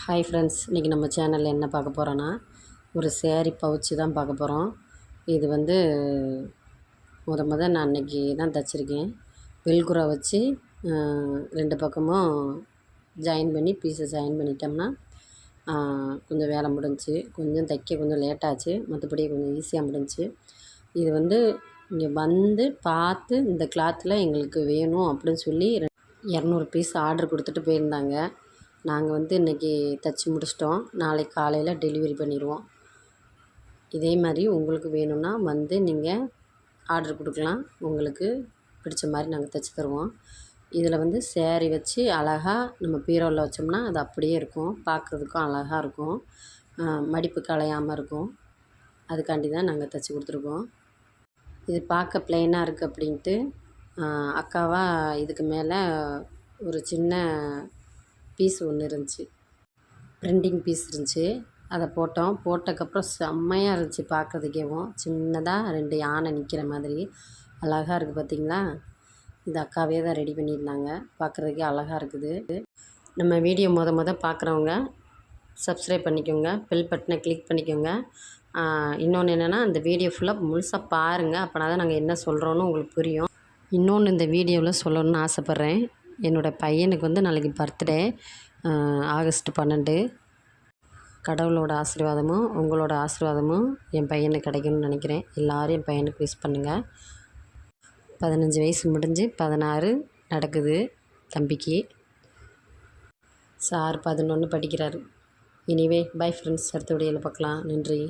Hi friends இன்றைக்கி நம்ம சேனலில் என்ன பார்க்க போகிறோன்னா ஒரு சேரீ பவுச்சு தான் பார்க்க போகிறோம் இது வந்து முத முத நான் அன்றைக்கி தான் தைச்சிருக்கேன். வெல்குரா வச்சு ரெண்டு பக்கமும் ஜாயின் பண்ணி பீஸை ஜாயின் பண்ணிட்டோம்னா கொஞ்சம் வேலை முடிஞ்சு கொஞ்சம் தைக்க கொஞ்சம் லேட்டாச்சு மற்றபடி கொஞ்சம் ஈஸியாக முடிஞ்சு இது வந்து இங்கே வந்து பார்த்து இந்த கிளாத்தில் எங்களுக்கு வேணும் அப்படின்னு சொல்லி இரநூறு பீஸ் ஆர்டர் கொடுத்துட்டு போயிருந்தாங்க. நாங்கள் வந்து இன்றைக்கி தைச்சி முடிச்சிட்டோம். நாளைக்கு காலையில் டெலிவரி பண்ணிடுவோம். இதே மாதிரி உங்களுக்கு வேணும்னா வந்து நீங்கள் ஆர்டர் கொடுக்கலாம். உங்களுக்கு பிடிச்ச மாதிரி நாங்கள் தைச்சி தருவோம். இதில் வந்து சேரீ வச்சு அழகாக நம்ம பீரோவில் வச்சோம்னா அது அப்படியே இருக்கும். பார்க்குறதுக்கும் அழகாக இருக்கும். மடிப்பு கலையாமல் இருக்கும். அதுக்காண்டி தான் நாங்கள் தைச்சி கொடுத்துருக்கோம். இது பார்க்க ப்ளைனாக இருக்குது அப்படின்ட்டு அக்காவாக இதுக்கு மேலே ஒரு சின்ன பீஸ் ஒன்று இருந்துச்சு. பிரிண்டிங் பீஸ் இருந்துச்சு. அதை போட்டோம். போட்டதுக்கப்புறம் செம்மையாக இருந்துச்சு பார்க்குறதுக்கேவும் சின்னதாக ரெண்டு யானை நிற்கிற மாதிரி. அழகாக இருக்குது பார்த்தீங்களா இது அக்காவே தான் ரெடி பண்ணியிருந்தாங்க. பார்க்குறதுக்கே அழகாக இருக்குது. நம்ம வீடியோ மொத மொத பார்க்குறவங்க சப்ஸ்கிரைப் பண்ணிக்கோங்க. பெல் பட்டனை கிளிக் பண்ணிக்கோங்க. இன்னொன்று என்னென்னா இந்த வீடியோ ஃபுல்லாக முழுசாக பாருங்கள் அப்போனா தான் நாங்கள் என்ன சொல்கிறோன்னு உங்களுக்கு புரியும். இன்னொன்று இந்த வீடியோவில் சொல்லணும்னு ஆசைப்பட்றேன். என்னோடய பையனுக்கு வந்து நாளைக்கு பர்த்டே ஆகஸ்ட் பன்னெண்டு. கடவுளோட ஆசீர்வாதமும் உங்களோட ஆசீர்வாதமும் என் பையனுக்கு கிடைக்கும்னு நினைக்கிறேன். எல்லோரும் என் பையனுக்கு விஷ் பண்ணுங்கள் பதினஞ்சு வயசு முடிஞ்சு பதினாறு நடக்குது தம்பிக்கு. சார் பதினொன்று படிக்கிறார். எனிவே பை ஃப்ரெண்ட்ஸ் அடுத்த வீடியோவில் பார்க்கலாம். நன்றி.